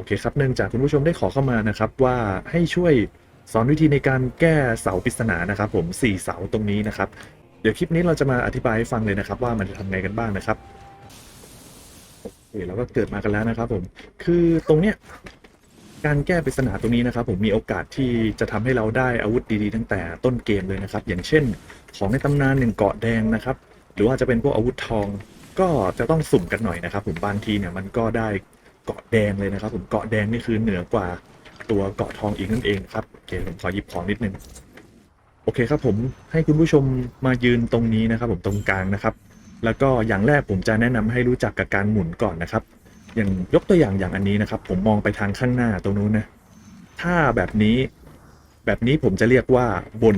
โอเคครับเนื่องจากคุณผู้ชมได้ขอเข้ามานะครับว่าให้ช่วยสอนวิธีในการแก้เสาปริศนานะครับ ผมสี่เสาตรงนี้นะครับ เดี๋ยวคลิปนี้เราจะมาอธิบายให้ฟังเลยนะครับ ว่ามันจะทำไงกันบ้างนะครับโอเคเราก็เกิดมากันแล้วนะครับ ผมคือตรงเนี้ยการแก้ปริศนาตรงนี้นะครับ ผมมีโอกาสที่จะทำให้เราได้อาวุธดีๆตั้งแต่ต้นเกมเลยนะครับ อย่างเช่น ของในตำนานหนึ่งเกาะแดงนะครับ หรือว่าจะเป็นพวกอาวุธทองก็จะต้องสุ่มกันหน่อยนะครับ ผมบางทีเนี่ยมันก็ได้ เกาะแดงเลยนะครับผมเกาะแดงนี่คือเหนือกว่าตัวเกาะทองอีกนั่นเองครับโอเคผมขอหยิบของนิดนึงโอเคครับผมให้คุณผู้ชมมายืนตรงนี้นะครับ ผมตรงกลางนะครับ แล้วก็อย่างแรกผมจะแนะนำให้รู้จักกับการหมุนก่อนนะครับ อย่างยกตัวอย่างอย่างอันนี้นะครับ ผมมองไปทางข้างหน้าตรงนู้นนะถ้าแบบนี้แบบนี้ผมจะเรียกว่าบน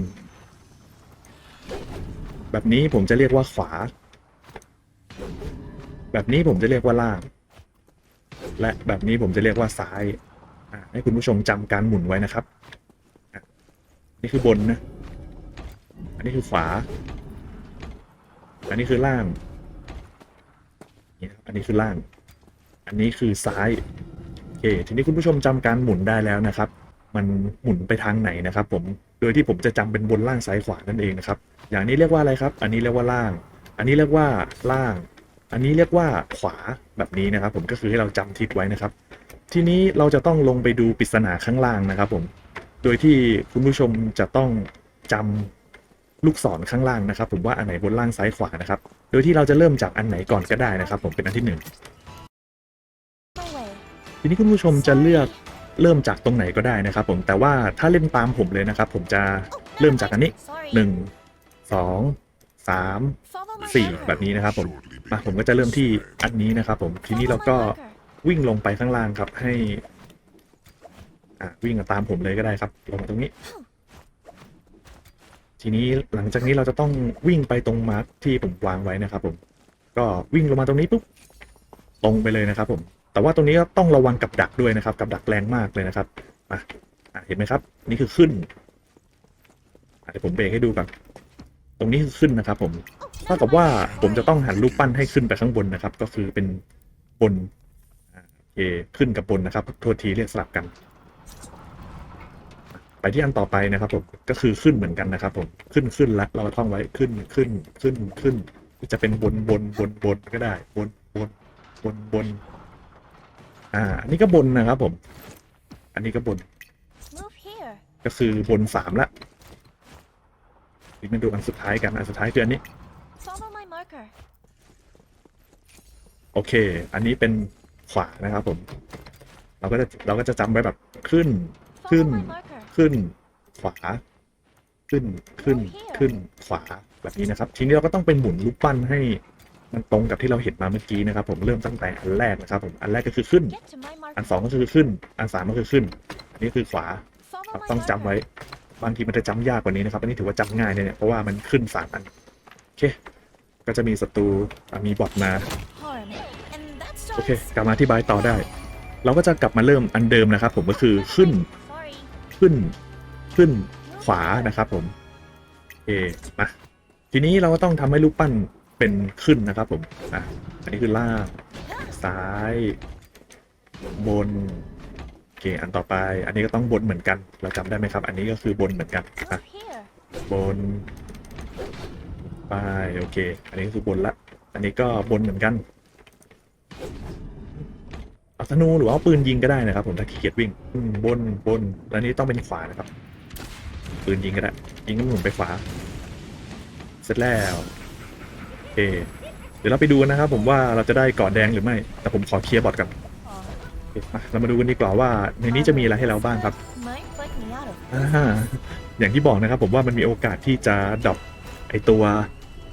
แบบนี้ผมจะเรียกว่าขวา แบบนี้ผมจะเรียกว่าล่าง และแบบนี้ผมจะเรียกว่าซ้ายให้คุณผู้ชมจำการหมุนไว้นะครับ นี่คือบนนะ อันนี้คือขวา อันนี้คือล่างนี่ครับอันนี้คือล่าง อันนี้คือซ้ายโอเคทีนี้คุณผู้ชมจำการหมุนได้แล้วนะครับ มันหมุนไปทางไหนนะครับ ผม โดยที่ผมจะจำเป็นบนล่างซ้ายขวานั่นเองนะครับ อย่างนี้เรียกว่าอะไรครับ อันนี้เรียกว่าล่าง อันนี้เรียกว่าล่าง อันนี้เรียกว่าขวาแบบนี้นะครับ ผมก็คือให้เราจำทิศไว้นะครับ ทีนี้เราจะต้องลงไปดูปริศนาข้างล่างนะครับ ผม โดยที่คุณผู้ชมจะต้องจำลูกศรข้างล่างนะครับ ผมว่าอันไหนบนล่างซ้ายขวานะครับ โดยที่เราจะเริ่มจากอันไหนก่อนก็ได้นะครับ ผมเป็นอันที่หนึ่งทีนี้คุณผู้ชมจะเลือกเริ่มจากตรงไหนก็ได้นะครับ ผมแต่ว่าถ้าเล่นตามผมเลยนะครับ ผมจะเริ่มจากอันนี้หนึ่งสอง สามสี่แบบนี้นะครับผมมาผมก็จะเริ่มที่อันนี้นะครับ ผมทีนี้เราก็วิ่งลงไปข้างล่างครับให้อ่าวิ่งตามผมเลยก็ได้ครับลงมาตรงนี้ ทีนี้หลังจากนี้เราจะต้องวิ่งไปตรงมาร์คที่ผมวางไว้นะครับ ผม ก็วิ่งลงมาตรงนี้ปุ๊บตรงไปเลยนะครับ ผม แต่ว่าตรงนี้ก็ต้องระวังกับดักด้วยนะครับ กับดักแรงมากเลยนะครับมาอะเห็นไหมครับ นี่คือขึ้นเดี๋ยวผมเบรกให้ดูก่อน รงนี้คือขึ้นนะครับ ผมเท่ากับว่าผมจะต้องหันรูปปั้นให้ขึ้นไปข้างบนนะครับ ก็คือเป็นบนอ่าโอเคขึ้นกับบนนะครับโทษทีเรียกสลับกัน ไปที่อันต่อไปนะครับ ผมก็คือขึ้นเหมือนกันนะครับ ผมขึ้นขึ้นละเราท่องไว้ขึ้นขึ้นขึ้นขึ้น จะเป็นบนบนบนบนก็ได้ บนบนบนบน อ่าอันนี้ก็บนนะครับ ผม อันนี้ก็บน Move here. ก็คือบนสามละ อีกมาดูอันสุดท้ายกันอันสุดท้ายคืออันนี้ Follow my marker. โอเค อันนี้เป็นขวานะครับผม เราก็จะเราก็จะจำไว้แบบขึ้น ขึ้น Follow my marker. ขึ้น ขวา ขึ้น ขึ้น ขึ้น ขวา แบบนี้นะครับ ทีนี้เราก็ต้องเป็นหมุนรูปปั้นให้มันตรงกับที่เราเห็นมาเมื่อกี้นะครับ ผมเริ่มตั้งแต่อันแรกนะครับ ผม อันแรกก็คือขึ้น Get to my อัน marker. สองก็คือขึ้น อันสามก็คือขึ้น อันนี้คือขวา Follow ครับ my ต้องจำไว้ marker. บางทีมันจะจำยากกว่านี้นะครับ อันนี้ถือว่าจำง่ายเนี่ยเพราะว่ามันขึ้นสามอัน โอเค ก็จะมีศัตรูมีบอทมา โอเค กลับมาที่บายต่อได้ เราก็จะกลับมาเริ่มอันเดิมนะครับ ผมก็คือขึ้น ขึ้น ขึ้นขวานะครับ ผมโอมาทีนี้เราก็ต้องทำให้รูปปั้นเป็นขึ้นนะครับ ผมอะอันนี้คือล่างซ้าย บน เคอันต่อไป อันนี้ก็ต้องบนเหมือนกัน เราจำได้ไหมครับ อันนี้ก็คือบนเหมือนกันอะบนไปโอเค อันนี้ก็คือบนละ อันนี้ก็บนเหมือนกันเอาธนูหรือว่าเอาปืนยิงก็ได้นะครับ ผมถ้าขี้เกียจวิ่งบนบนแล้วนี้ต้องเป็นขวานะครับ ปืนยิงก็ได้ยิงก็หมุนไปขวา เสร็จแล้วโอเคเดี๋ยวเราไปดูกันนะครับ ผมว่าเราจะได้กาะแดงหรือไม่ แต่ผมขอเคลียร์บอทก่อน อเคมาเรามาดูกันดีกว่าว่าในนี้จะมีอะไรให้เราบ้างครับ Might fight me out of อ่าอย่างที่บอกนะครับผมว่ามันมีโอกาสที่จะดรอปไอตัว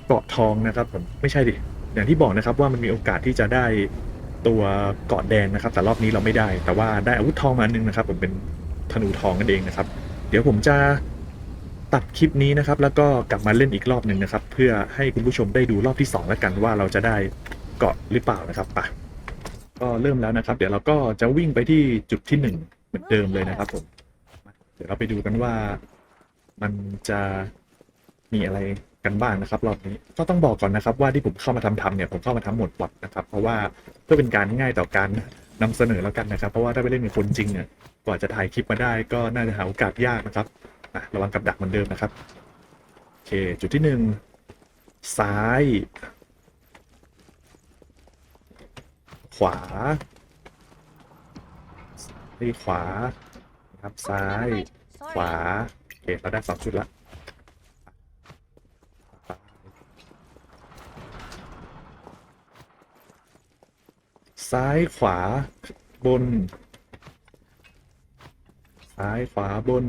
เกาะทองนะครับผมไม่ใช่ดิอย่างที่บอกนะครับว่ามันมีโอกาสที่จะได้ตัวเกาะแดงนะครับ แต่รอบนี้เราไม่ได้ แต่ว่าได้อาวุธทองมาอันนึงนะครับ ผมเป็นธนูทองนั่นเองนะครับ เดี๋ยวผมจะตัดคลิปนี้นะครับ แล้วก็กลับมาเล่นอีกรอบหนึ่งนะครับ เพื่อให้คุณผู้ชมได้ดูรอบที่สองแล้วกันว่าเราจะได้เกาะหรือเปล่านะครับไป ก็เริ่มแล้วนะครับ เดี๋ยวเราก็จะวิ่งไปที่จุดที่หนึ่งเหมือนเดิมเลยนะครับผมเดี๋ยวเราไปดูกันว่ามันจะมีอะไรกันบ้างนะครับรอบนี้ก็ต้องบอกก่อนนะครับ ว่าที่ผมเข้ามาทำทำเนี่ยผมเข้ามาทำหมดบอทนะครับ เพราะว่าเพื่อเป็นการง่ายต่อการนำเสนอแล้วกันนะครับ เพราะว่าถ้าไปเล่นกับคนจริงเนี่ยกว่าจะถ่ายคลิปมาได้ก็น่าจะหาโอกาสยากนะครับะระวังกับดักเหมือนเดิมนะครับโอเคจุดที่หนึ่งซ้าย ขวานี่ขวาครับซ้าย ขวา โอเคเราได้สองชุดละซ้ายขวาบน ซ้ายขวาบน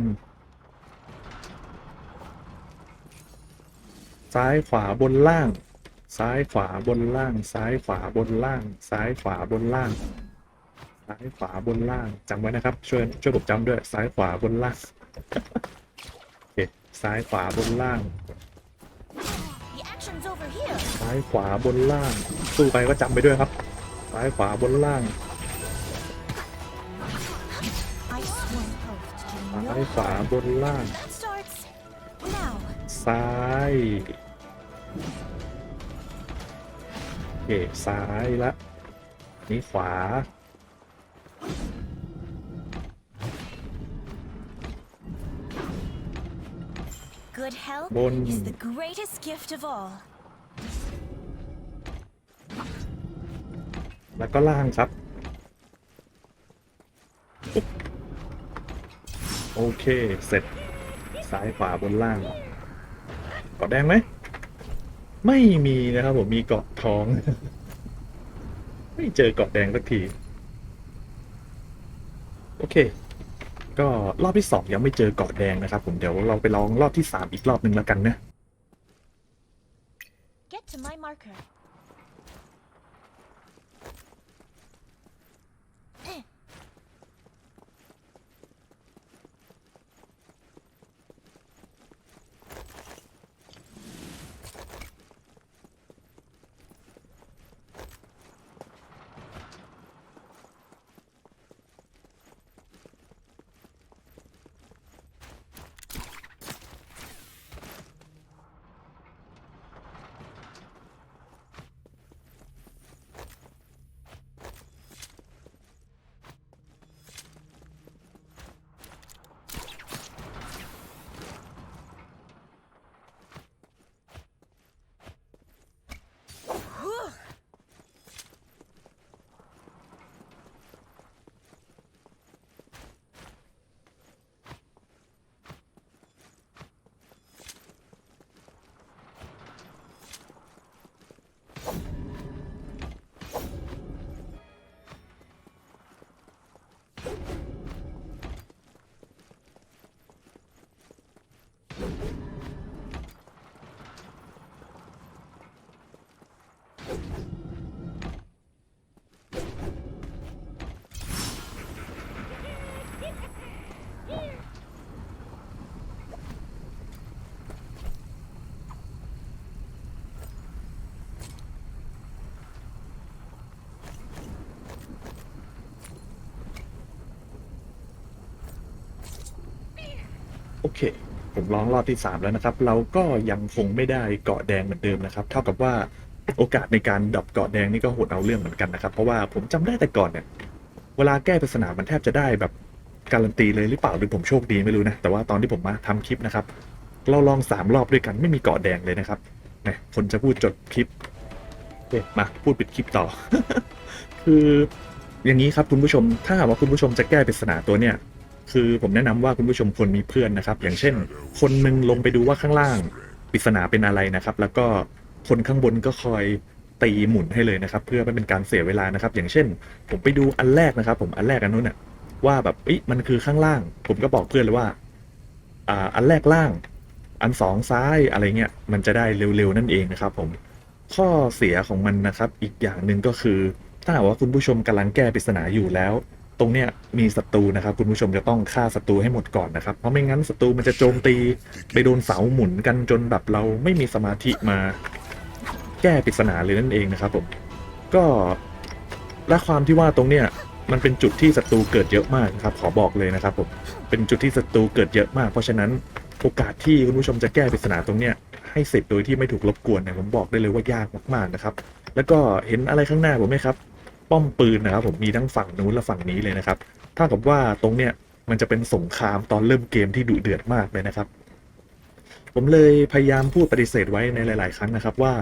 ซ้ายขวาบนล่าง ซ้ายขวาบนล่าง ซ้ายขวาบนล่าง ซ้ายขวาบนล่าง ซ้ายขวาบนล่างจำไว้นะครับ ช่วยช่วยผมจำด้วย ซ้ายขวาบนล่างโอเคซ้ายขวาบนล่าง The action's over here. ซ้ายขวาบนล่าง สู้ไปก็จำไปด้วยครับ ซ้ายขวาบนล่าง I sworn oath to do ซ้าย no ขวาบนล่าง That starts now. ซ้ายโอเค ซ้ายละนี่ขวา Good health บน is the greatest gift of all. แล้วก็ล่างครับปุ๊บโอเค เสร็จ ซ้ายขวาบนล่างเกาะแดงไหม ไม่มีนะครับผมมีเกาะท้อง ไม่เจอเกาะแดงสักที โอเค ก็รอบที่สองยังไม่เจอเกาะแดงนะครับ ผมเดี๋ยวเราไปลองรอบที่สามอีกรอบหนึ่งแล้วกันนะ Get to my marker. โอเค ผมลองรอบที่ 3 แล้วนะครับ เราก็ยังคงไม่ได้เกาะแดงเหมือนเดิมนะครับ เท่ากับว่าโอกาสในการดับเกาะแดงนี่ก็โหดเอาเรื่องเหมือนกันนะครับ เพราะว่าผมจำได้แต่ก่อนเนี่ย เวลาแก้ปริศนามันแทบจะได้แบบการันตีเลยหรือเปล่าหรือผมโชคดีไม่รู้นะ แต่ว่าตอนที่ผมมาทำคลิปนะครับ เราลองสามรอบด้วยกันไม่มีเกาะแดงเลยนะครับนะคนจะพูดจดคลิปเอ๊มาพูดปิดคลิปต่อ คืออย่างนี้ครับคุณผู้ชม ถ้าหากว่าคุณผู้ชมจะแก้ปริศนาตัวเนี่ย คือผมแนะนำว่าคุณผู้ชมควรมีเพื่อนนะครับ อย่างเช่น คนหนึ่งลงไปดูว่าข้างล่างปริศนาเป็นอะไรนะครับ แล้วก็คนข้างบนก็คอยตีหมุนให้เลยนะครับ เพื่อไม่เป็นการเสียเวลานะครับ อย่างเช่น ผมไปดูอันแรกนะครับ ผมอันแรกอันนู้นน่ะว่าแบบอ๊ะมันคือข้างล่าง ผมก็บอกเพื่อนเลยว่า อ่า อันแรกล่าง อันสองซ้ายอะไรเงี้ยมันจะได้เร็วๆนั่นเองนะครับ ผมข้อเสียของมันนะครับ อีกอย่างหนึ่งก็คือ ถ้าหากว่าคุณผู้ชมกำลังแก้ปริศนาอยู่แล้ว ตรงเนี้ยมีศัตรูนะครับ คุณผู้ชมจะต้องฆ่าศัตรูให้หมดก่อนนะครับ เพราะไม่งั้นศัตรูมันจะโจมตีไปโดนเสาหมุนกันจนแบบเราไม่มีสมาธิมาแก้ปริศนาเลยนั่นเองนะครับผมก็และความที่ว่าตรงเนี้ยมันเป็นจุดที่ศัตรูเกิดเยอะมากนะครับ ขอบอกเลยนะครับผมเป็นจุดที่ศัตรูเกิดเยอะมาก เพราะฉะนั้นโอกาสที่คุณผู้ชมจะแก้ปริศนาตรงเนี้ยให้เสร็จโดยที่ไม่ถูกรบกวนเนี่ยผมบอกได้เลยว่ายากมากๆนะครับ แล้วก็เห็นอะไรข้างหน้าผมไหมครับ ป้อมปืนนะครับผมมีทั้งฝั่งนู้นและฝั่งนี้เลยนะครับถ้ากับว่าตรงเนี้ยมันจะเป็นสงครามตอนเริ่มเกมที่ดุเดือดมากเลยนะครับ ผมเลยพยายามพูดปฏิเสธไว้ในหลาย ๆ ครั้งนะครับว่า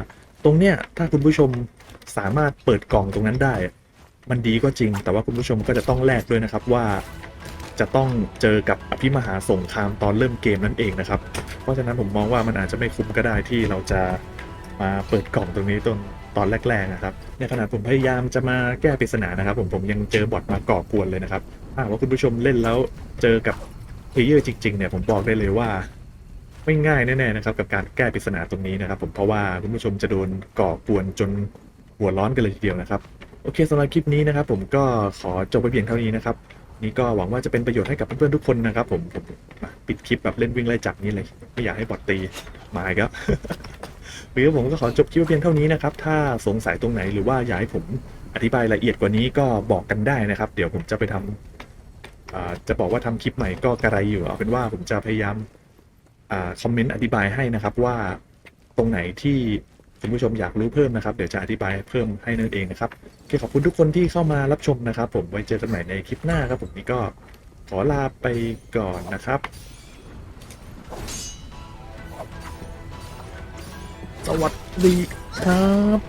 ตรงเนี้ยถ้าคุณผู้ชมสามารถเปิดกล่องตรงนั้นได้ มันดีก็จริง แต่ว่าคุณผู้ชมก็จะต้องแลกด้วยนะครับว่าจะต้องเจอกับอภิมหาสงครามตอนเริ่มเกมนั่นเองนะครับ เพราะฉะนั้นผมมองว่ามันอาจจะไม่คุ้มก็ได้ที่เราจะ มาเปิดกล่องตรงนี้ตอนตอนแรกๆนะครับ ในขณะผมพยายามจะมาแก้ปริศนานะครับ ผมผมยังเจอบอทมาก่อกวนเลยนะครับถ้าหากว่าคุณผู้ชมเล่นแล้วเจอกับเพลเยอร์จริงๆเนี่ยผมบอกได้เลยว่า ไม่ง่ายแน่ๆนะครับ กับการแก้ปริศนาตรงนี้นะครับ ผมเพราะว่าคุณผู้ชมจะโดนก่อกวนจนหัวร้อนกันเลยทีเดียวนะครับโอเคสำหรับคลิปนี้นะครับ ผมก็ขอจบไปเพียงเท่านี้นะครับนี่ก็หวังว่าจะเป็นประโยชน์ให้กับเพื่อนๆทุกคนนะครับ ผมผมปิดคลิปแบบเล่นวิ่งไล่จับนี้เลยไม่อยากให้บอทตีมาอีกแล้ว หรือผมก็ขอจบคลิปเพียงเท่านี้นะครับ ถ้าสงสัยตรงไหนหรือว่าอยากให้ผมอธิบายละเอียดกว่านี้ก็บอกกันได้นะครับ เดี๋ยวผมจะไปทำจะบอกว่าทำคลิปใหม่ก็กระไรอยู่เอาเป็นว่าผมจะพยายามอคอมเมนต์อธิบายให้นะครับว่าตรงไหนที่คุณผู้ชมอยากรู้เพิ่มนะครับ เดี๋ยวจะอธิบายเพิ่มให้นั่นเองนะครับโอเคขอบคุณทุกคนที่เข้ามารับชมนะครับ ผมไว้เจอกันใหม่ในคลิปหน้าครับผมนี่ก็ขอลาไปก่อนนะครับ สวัสดีครับ